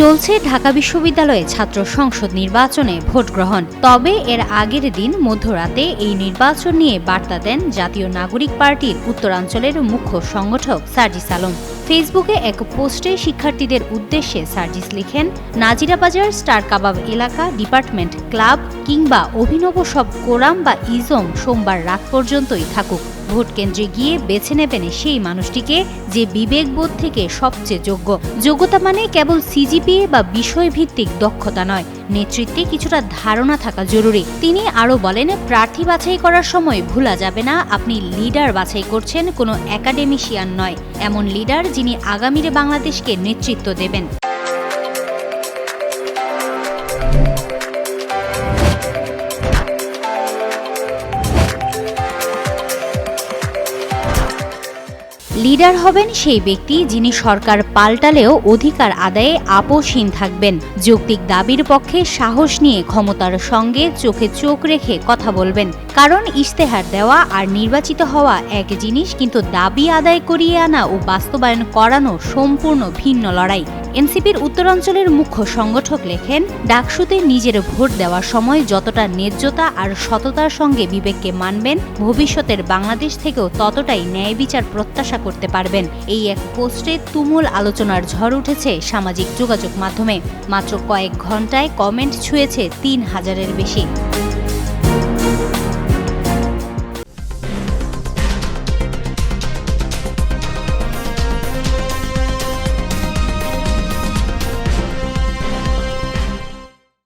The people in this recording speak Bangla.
চলছে ঢাকা বিশ্ববিদ্যালয়ে ছাত্র সংসদ নির্বাচনে ভোট গ্রহণ। তবে এর আগের দিন মধ্যরাতে এই নির্বাচন নিয়ে বার্তা দেন জাতীয় নাগরিক পার্টির উত্তরাঞ্চলের মুখ্য সংগঠক সার্জিস আলম। ফেসবুকে এক পোস্টে শিক্ষার্থীদের উদ্দেশ্যে সার্জিস লিখেন, নাজিরাবাজার স্টার কাবাব এলাকা, ডিপার্টমেন্ট ক্লাব কিংবা অভিনব সব কোরাম বা ইজম সোমবার রাত পর্যন্তই থাকুক। ভোট কেন্দ্রে গিয়ে বেছে নেবেন সেই মানুষটিকে যে বিবেকবোধ থেকে সবচেয়ে যোগ্য। যোগ্যতা মানে কেবল সিজিপিএ বা বিষয়ভিত্তিক দক্ষতা নয়, নেতৃত্বে কিছুটা ধারণা থাকা জরুরি। তিনি আরও বলেন, প্রার্থী বাছাই করার সময় ভুলা যাবে না, আপনি লিডার বাছাই করছেন, কোনো একাডেমিশিয়ান নয়। এমন লিডার যিনি আগামীর বাংলাদেশকে নেতৃত্ব দেবেন। লিডার হবেন সেই ব্যক্তি যিনি সরকার পাল্টালেও অধিকার আদায়ে আপোষহীন থাকবেন। যৌক্তিক দাবির পক্ষে সাহস নিয়ে ক্ষমতার সঙ্গে চোখে চোখ রেখে কথা বলবেন। কারণ ইশতেহার দেওয়া আর নির্বাচিত হওয়া এক জিনিস, কিন্তু দাবি আদায় করিয়ে আনা ও বাস্তবায়ন করানো সম্পূর্ণ ভিন্ন লড়াই। এনসিপির উত্তরাঞ্চলের মুখ্য সংগঠক লেখেন, ডাকসুতে নিজের ভোট দেওয়ার সময় যতটা ন্যায্যতা আর সততার সঙ্গে বিবেককে মানবেন, ভবিষ্যতের বাংলাদেশ থেকেও ততটাই ন্যায় বিচার প্রত্যাশা করতে পারবেন। এই এক পোস্টে তুমুল আলোচনার ঝড় উঠেছে সামাজিক যোগাযোগ মাধ্যমে। মাত্র কয়েক ঘন্টায় কমেন্ট ছুঁয়েছে তিন হাজারের বেশি।